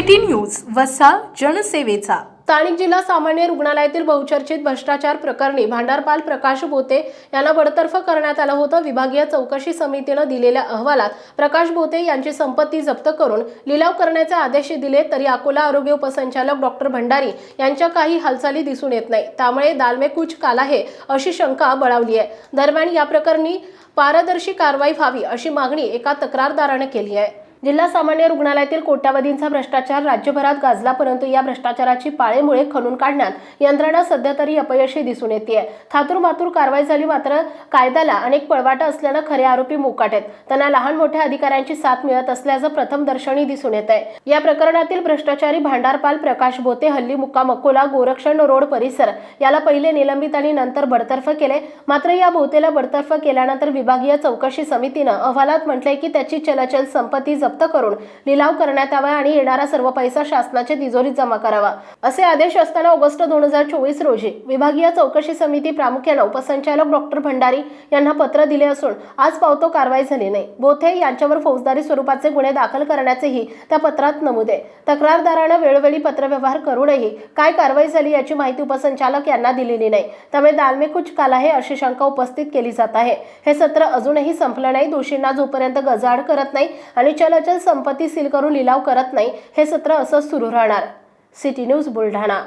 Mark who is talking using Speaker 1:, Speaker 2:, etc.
Speaker 1: City news वसा जनसेवेचा.
Speaker 2: स्थानिक जिल्हा सामान्य रुग्णालयातील बहुचर्चित भ्रष्टाचार प्रकरणी भांडारपाल प्रकाश बोते यांना बडतर्फ करण्यात आलं होतं. विभागीय चौकशी समितीनं दिलेल्या अहवालात प्रकाश बोते यांची संपत्ती जप्त करून लिलाव करण्याचे आदेश दिले तरी अकोला आरोग्य उपसंचालक डॉक्टर भंडारी यांच्या काही हालचाली दिसून येत नाही. त्यामुळे दालमे कुछ काला आहे अशी शंका बळावली आहे. दरम्यान या प्रकरणी पारदर्शी कारवाई व्हावी अशी मागणी एका तक्रारदाराने केली आहे. जिल्हा सामान्य रुग्णालयातील कोट्यावधींचा भ्रष्टाचार राज्यभरात गाजला परंतु या भ्रष्टाचाराची पाळेमुळे खणून काढण्यात यंत्रणा सध्या तरी अपयशी दिसून येते थातूर मातूर कारवाई झाली मात्र कायद्याला अनेक पळवाटा असल्यानं खरे आरोपी मोकाट आहेत. त्यांना लहान मोठ्या अधिकाऱ्यांची साथ मिळत असल्याचं प्रथम दर्शनी दिसून येत आहे या प्रकरणातील भ्रष्टाचारी भांडारपाल प्रकाश बोते हल्ली मुक्काम अकोला गोरक्षण रोड परिसर याला पहिले निलंबित आणि नंतर बडतर्फ केले. मात्र या बोतेला बडतर्फ केल्यानंतर विभागीय चौकशी समितीनं अहवालात म्हटलंय की त्याची चलचल संपत्ती जप्त करून लिलाव करण्यात यावा आणि येणारा सर्व पैसा शासनाच्या तिजोरीत जमा करावा. असे आदेश असताना ऑगस्ट दोन हजार चोवीस रोजी विभागीय चौकशी समिती प्रामुख्यानं उपसंचालक डॉक्टर भंडारी यांना पत्र दिले असून आज पावतो कारवाई झाली नाही. बोथे यांच्यावर फौजदारी स्वरूपाचे गुन्हे दाखल करण्याचेही त्या पत्रात नमूद आहे. तक्रारदारानं वेळोवेळी पत्रव्यवहार करूनही काय कारवाई झाली याची माहिती उपसंचालक यांना दिलेली नाही. त्यामुळे दालमे कुछ काल आहे अशी शंका उपस्थित केली जात आहे. हे सत्र अजूनही संपलं नाही. दोषींना जोपर्यंत गजाड करत नाही आणि चल चलचल संपत्ती सील करून लिलाव करत नाही हे सत्र असंच सुरू राहणार. City news Buldhana.